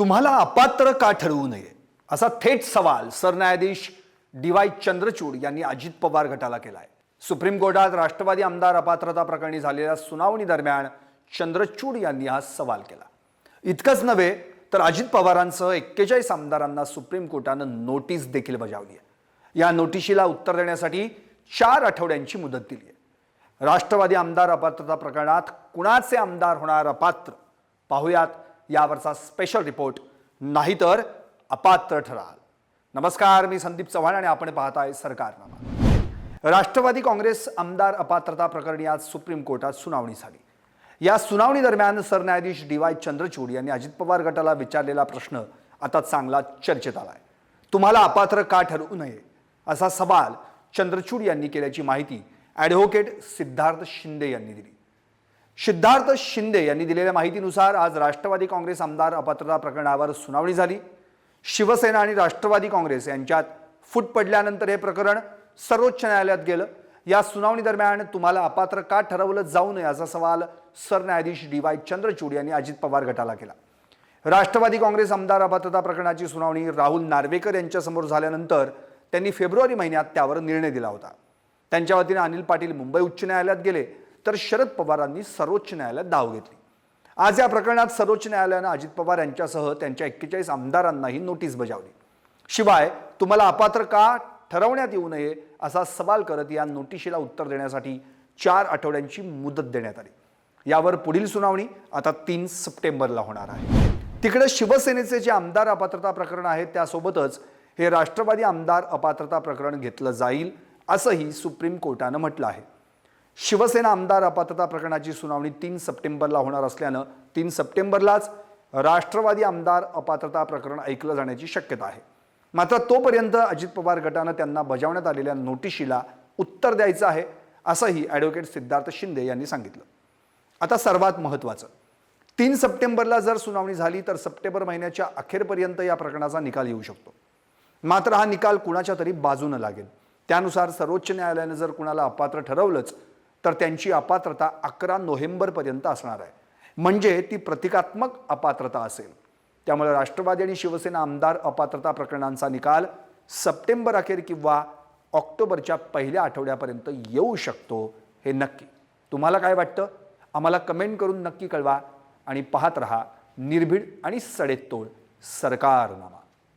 तुम्हाला अपात्र का ठरवू नये? असा थेट सवाल सरन्यायाधीश डी वाय चंद्रचूड यांनी अजित पवार गटाला केला आहे सुप्रीम कोर्टात राष्ट्रवादी आमदार अपात्रता प्रकरणी झालेल्या सुनावणी दरम्यान चंद्रचूड यांनी हा सवाल केला. इतकंच नव्हे तर अजित पवारांसह एक्केचाळीस आमदारांना सुप्रीम कोर्टानं नोटीस देखील बजावली आहे. या नोटिशीला उत्तर देण्यासाठी चार आठवड्यांची मुदत दिली आहे. राष्ट्रवादी आमदार अपात्रता प्रकरणात कुणाचे आमदार होणार अपात्र? पाहुयात यावरचा स्पेशल रिपोर्ट नाहीतर अपात्र ठराल. नमस्कार मी संदीप चव्हाण आणि आपण पाहताय सरकारनामा. राष्ट्रवादी काँग्रेस आमदार अपात्रता प्रकरणी आज सुप्रीम कोर्टात सुनावणी झाली. या सुनावणी दरम्यान सरन्यायाधीश डी वाय चंद्रचूड यांनी अजित पवार गटाला विचारलेला प्रश्न आता चांगला चर्चेत आलाय. तुम्हाला अपात्र का ठरवू नये असा सवाल चंद्रचूड यांनी केल्याची माहिती ॲडव्होकेट सिद्धार्थ शिंदे यांनी दिली. सिद्धार्थ शिंदे यांनी दिलेल्या माहितीनुसार आज राष्ट्रवादी काँग्रेस आमदार अपात्रता प्रकरणावर सुनावणी झाली. शिवसेना आणि राष्ट्रवादी काँग्रेस यांच्यात फूट पडल्यानंतर हे प्रकरण सर्वोच्च न्यायालयात गेलं. या सुनावणी दरम्यान तुम्हाला अपात्र का ठरवलं जाऊ नये असा सवाल सरन्यायाधीश डी वाय चंद्रचूड यांनी अजित पवार गटाला केला. राष्ट्रवादी काँग्रेस आमदार अपात्रता प्रकरणाची सुनावणी राहुल नार्वेकर यांच्यासमोर झाल्यानंतर त्यांनी फेब्रुवारी महिन्यात त्यावर निर्णय दिला होता. त्यांच्या वतीने अनिल पाटील मुंबई उच्च न्यायालयात गेले. तर शरद पवारांनी सर्वोच्च न्यायालयात धाव घेतली. आज या प्रकरणात सर्वोच्च न्यायालयानं अजित पवार यांच्यासह त्यांच्या एक्केचाळीस आमदारांनाही नोटीस बजावली. शिवाय तुम्हाला अपात्र का ठरवण्यात येऊ नये असा सवाल करत या नोटिशीला उत्तर देण्यासाठी चार आठवड्यांची मुदत देण्यात आली. यावर पुढील सुनावणी आता तीन सप्टेंबरला होणार आहे. तिकडे शिवसेनेचे जे आमदार अपात्रता प्रकरण आहे त्यासोबतच हे राष्ट्रवादी आमदार अपात्रता प्रकरण घेतलं जाईल असंही सुप्रीम कोर्टानं म्हटलं आहे. शिवसेना आमदार अपात्रता प्रकरणाची सुनावणी तीन सप्टेंबरला होणार असल्यानं तीन सप्टेंबरलाच राष्ट्रवादी आमदार अपात्रता प्रकरण ऐकलं जाण्याची शक्यता आहे. मात्र तोपर्यंत अजित पवार गटानं त्यांना बजावण्यात आलेल्या नोटिशीला उत्तर द्यायचं आहे असंही ॲडव्होकेट सिद्धार्थ शिंदे यांनी सांगितलं. आता सर्वात महत्त्वाचं. तीन सप्टेंबरला जर सुनावणी झाली तर सप्टेंबर महिन्याच्या अखेरपर्यंत या प्रकरणाचा निकाल येऊ शकतो. मात्र हा निकाल कुणाच्या तरी बाजूनं लागेल. त्यानुसार सर्वोच्च न्यायालयानं जर कुणाला अपात्र ठरवलंच तर त्यांची अपात्रता अकरा नोव्हेंबरपर्यंत असणार आहे. म्हणजे ती प्रतिकात्मक अपात्रता असेल. त्यामुळे राष्ट्रवादी आणि शिवसेना आमदार अपात्रता प्रकरणांचा निकाल सप्टेंबर अखेर किंवा ऑक्टोबरच्या पहिल्या आठवड्यापर्यंत येऊ शकतो हे नक्की. तुम्हाला काय वाटतं? आम्हाला कमेंट करून नक्की कळवा आणि पाहत रहा निर्भीड आणि सडेतोड सरकारनामा.